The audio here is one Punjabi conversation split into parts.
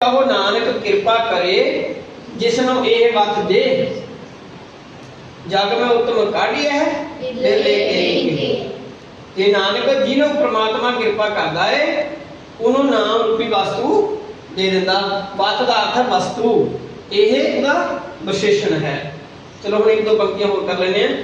ਕਹੋ ਨਾਨਕ ਕਿਰਪਾ ਕਰੇ ਜਿਸ ਨੂੰ ਇਹ ਵਤ ਦੇ। ਜਗ ਮੈਂ ਉਤਮ ਕਾਢਿਆ ਹੈ ਦਿਲ ਲੈ ਕੇ ਇਹ ਨਾਨਕ ਜਿਹਨੂੰ ਪ੍ਰਮਾਤਮਾ ਕਿਰਪਾ ਕਰਦਾ ਹੈ ਉਹਨੂੰ ਨਾਮ ਰੂਪੀ ਵਸਤੂ ਦੇ ਦਿੰਦਾ। ਵਤ ਦਾ ਅਰਥ ਹੈ ਵਸਤੂ। ਇਹ ਉਹਦਾ ਵਿਸ਼ੇਸ਼ਣ ਹੈ। ਚਲੋ ਹੁਣ ਇੱਕ ਦੋ ਪੰਕਤੀਆਂ ਹੋਰ ਕਰ ਲੈਂਦੇ ਹਾਂ।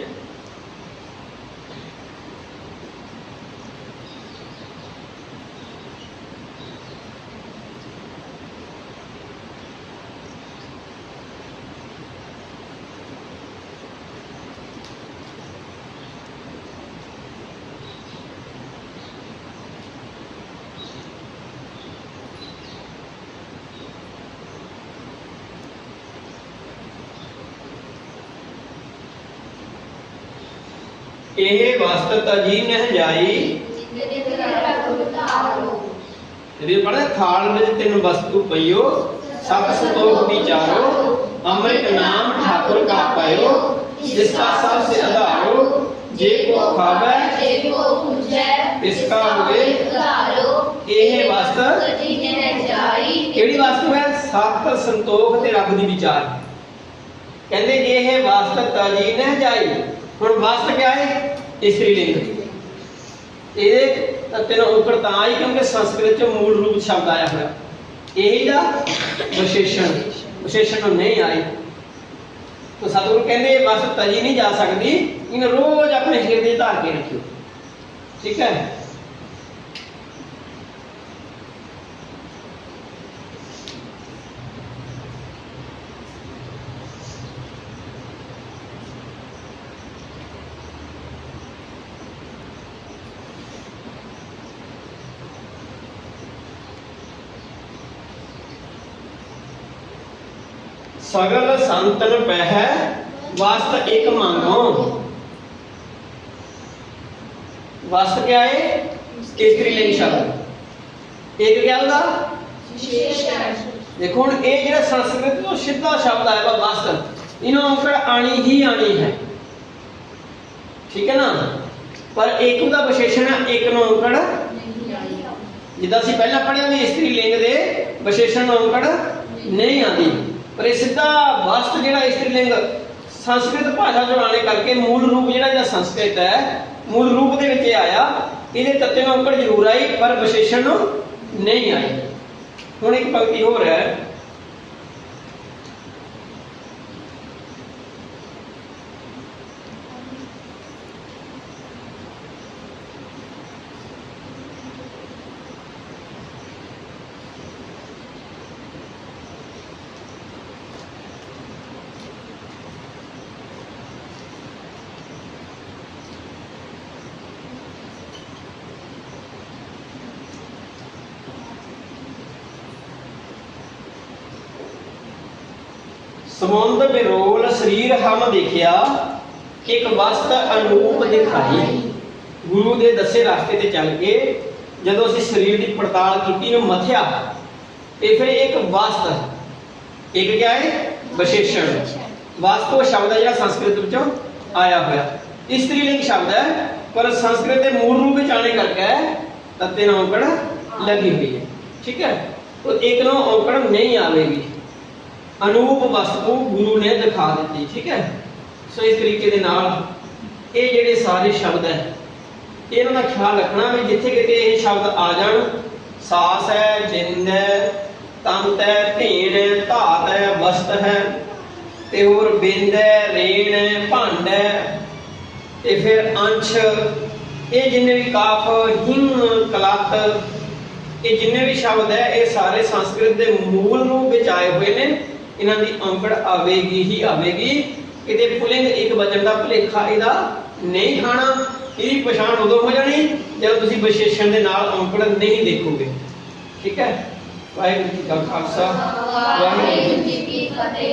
ਇਹ ਵਸਤ ਤਜੀ ਨਹਿ ਜਾਈ। ਜੇ ਪੜ੍ਹੇ ਥਾਲ ਵਿੱਚ ਤਿੰਨ ਵਸਤੂ ਪਈਓ, ਸਤ ਸੰਤੋਖ ਵਿਚਾਰੋ ਅੰਮ੍ਰਿਤ ਨਾਮ ਠਾਕੁਰ ਕਾ ਪਾਇਓ ਜਿਸ ਕਾ ਸਭ ਸੇ ਆਧਾਰੋ, ਜੇ ਕੋ ਖਾਵੇ ਇਸ ਕਾ ਹੋਵੇ। ਇਹ ਵਸਤ ਕਿਹੜੀ ਵਸਤੂ ਹੈ? ਸਤ ਸੰਤੋਖ ਤੇ ਰੱਬ ਦੀ ਵਿਚਾਰ। ਕਹਿੰਦੇ ਇਹ ਵਸਤ ਤਜੀ ਨਹਿ ਜਾਈ। ਹੁਣ ਵਸਤ ਕਿਆ ਹੈ? ਇਸਤਰੀ ਲਿੰਗ ਇਹ ਤਤੇ ਨੂੰ ਤਾਂ ਆਈ ਕਿਉਂਕਿ ਸੰਸਕ੍ਰਿਤ ਚ ਮੂਲ ਰੂਪ ਸ਼ਬਦ ਆਇਆ ਹੋਇਆ। ਇਹੀ ਦਾ ਵਿਸ਼ੇਸ਼ਣ। ਵਿਸ਼ੇਸ਼ਣ ਨਹੀਂ ਆਈ ਤਾਂ ਸਤਿਗੁਰੂ ਕਹਿੰਦੇ ਇਹ ਵਸਤ ਤਜੀ ਨਹੀਂ ਜਾ ਸਕਦੀ। ਇਹਨੂੰ ਰੋਜ਼ ਆਪਣੇ ਹਿਰਦੇ ਧਾਰ ਕੇ ਰੱਖਿਓ ਠੀਕ ਹੈ? ਸਗਲ ਸੰਤਨ ਪਹਿ ਵਸਤ ਇੱਕ ਮੰਗੋ। ਵਸਤ ਕਿਆ ਹੈ ਇਸਤਰੀ ਲਿੰਗ ਸ਼ਬਦ। ਇੱਕ ਕਿਆ ਹੁੰਦਾ? ਦੇਖੋ ਹੁਣ ਇਹ ਜਿਹੜਾ ਸੰਸਕ੍ਰਿਤ ਤੋਂ ਸਿੱਧਾ ਸ਼ਬਦ ਆਇਆ ਵਾ ਵਸਤ। ਇਹਨੂੰ ਔਕੜ ਆਣੀ ਹੀ ਆਣੀ ਹੈ। ਠੀਕ ਹੈ ਨਾ? ਪਰ ਇੱਕ ਦਾ ਵਿਸ਼ੇਸ਼ਣ ਹੈ ਇੱਕ ਨੂੰ ਔਕੜ ਜਿੱਦਾਂ ਅਸੀਂ ਪਹਿਲਾਂ ਪੜ੍ਹਿਆ ਵੀ ਇਸਤਰੀ ਲਿੰਗ ਦੇ ਵਿਸ਼ੇਸ਼ਣ ਔਕੜ ਨਹੀਂ ਆਉਂਦੀ। ਪਰ ਇਹ ਸਿੱਧਾ ਵਸਤ ਜਿਹੜਾ ਇਸਤਰੀ ਲਿੰਗ ਸੰਸਕ੍ਰਿਤ ਭਾਸ਼ਾ ਚੋਂ ਆਣੇ ਕਰਕੇ ਮੂਲ ਰੂਪ ਜਿਹੜਾ ਇਹਦਾ ਸੰਸਕ੍ਰਿਤ ਹੈ, ਮੂਲ ਰੂਪ ਦੇ ਵਿੱਚ ਇਹ ਆਇਆ, ਇਹਦੇ ਤੱਤੇ ਨੂੰ ਔਕੜ ਜ਼ਰੂਰ ਆਈ, ਪਰ ਵਿਸ਼ੇਸ਼ਣ ਨਹੀਂ ਆਈ। ਹੁਣ ਇੱਕ ਪੰਕਤੀ ਹੋਰ ਹੈ। ਸਮੁੰਦ ਬਿਰੋਲ ਸਰੀਰ ਹਮ ਦੇਖਿਆ ਇੱਕ ਵਸਤ ਅਨੂਪ ਦਿਖਾਈ। ਗੁਰੂ ਦੇ ਦੱਸੇ ਰਸਤੇ ਤੇ ਚੱਲ ਕੇ ਜਦੋਂ ਅਸੀਂ ਸਰੀਰ ਦੀ ਪੜਤਾਲ ਕੀਤੀ ਨੂੰ ਮਥਿਆ, ਤੇ ਫਿਰ ਇੱਕ ਵਸਤ, ਇੱਕ ਕਿਆ ਹੈ? ਵਿਸ਼ੇਸ਼ਣ। ਵਸਤੂ ਸ਼ਬਦ ਹੈ ਜਿਹੜਾ ਸੰਸਕ੍ਰਿਤ ਵਿੱਚੋਂ ਆਇਆ ਹੋਇਆ। ਇਸਤਰੀ ਲਿੰਗ ਸ਼ਬਦ ਹੈ, ਪਰ ਸੰਸਕ੍ਰਿਤ ਦੇ ਮੂਲ ਰੂਪ ਵਿੱਚ ਆਣੇ ਕਰਕੇ ਤੱਤੇ ਨੂੰ ਔਕੜ ਲੱਗੀ ਹੋਈ ਹੈ। ਠੀਕ ਹੈ? ਉਹ ਇੱਕ ਨੂੰ ਔਕੜ ਨਹੀਂ ਆਵੇਗੀ। ਅਨੂਪ ਵਸਤੂ ਗੁਰੂ ਨੇ ਦਿਖਾ ਦਿੱਤੀ, ਠੀਕ ਹੈ? ਸੋ ਇਸ ਤਰੀਕੇ ਦੇ ਨਾਲ ਇਹ ਜਿਹੜੇ ਸਾਰੇ ਸ਼ਬਦ ਹੈ, ਇਹਨਾਂ ਦਾ ਖਿਆਲ ਰੱਖਣਾ ਵੀ ਜਿੱਥੇ ਕਿਤੇ ਇਹ ਸ਼ਬਦ ਆ ਜਾਣ, ਸਾਸ ਹੈ ਜਿੰਦ ਹੈ, ਤੰਤ ਹੈ ਧੀਣ ਹੈ, ਧਾਤ ਹੈ, ਵਸਤ ਹੈ, ਤੇ ਹੋਰ ਬਿੰਦ ਹੈ, ਰੇਣ ਹੈ, ਭੰਡ ਹੈ, ਤੇ ਫਿਰ ਅੰਸ਼, ਇਹ ਜਿੰਨੇ ਵੀ ਕਾਫ ਹਿੰ ਕਲਤ, ਇਹ ਜਿੰਨੇ ਵੀ ਸ਼ਬਦ ਹੈ, ਇਹ ਸਾਰੇ ਸੰਸਕ੍ਰਿਤ ਦੇ ਮੂਲ ਨੂੰ ਬਚਾਏ ਹੋਏ ਨੇ। ਇਹਨਾਂ ਦੀ ਔਂਕੜ ਆਵੇਗੀ ਹੀ ਆਵੇਗੀ। ਕਿਤੇ ਪੁਲਿੰਗ ਇੱਕ ਵਚਨ ਦਾ ਭੁਲੇਖਾ ਇਹਦਾ ਨਹੀਂ ਖਾਣਾ ਇਹਦੀ ਪਛਾਣ ਉਦੋਂ ਹੋ ਜਾਣੀ ਜਦੋਂ ਤੁਸੀਂ ਵਿਸ਼ੇਸ਼ਣ ਦੇ ਨਾਲ ਔਂਕੜ ਨਹੀਂ ਦੇਖੋਗੇ। ਠੀਕ ਹੈ? ਵਾਹਿਗੁਰੂ ਜੀ ਕਾ ਖਾਲਸਾ। ਵਾਹਿਗੁਰੂ ਜੀ ਕੀ ਫਤਿਹ।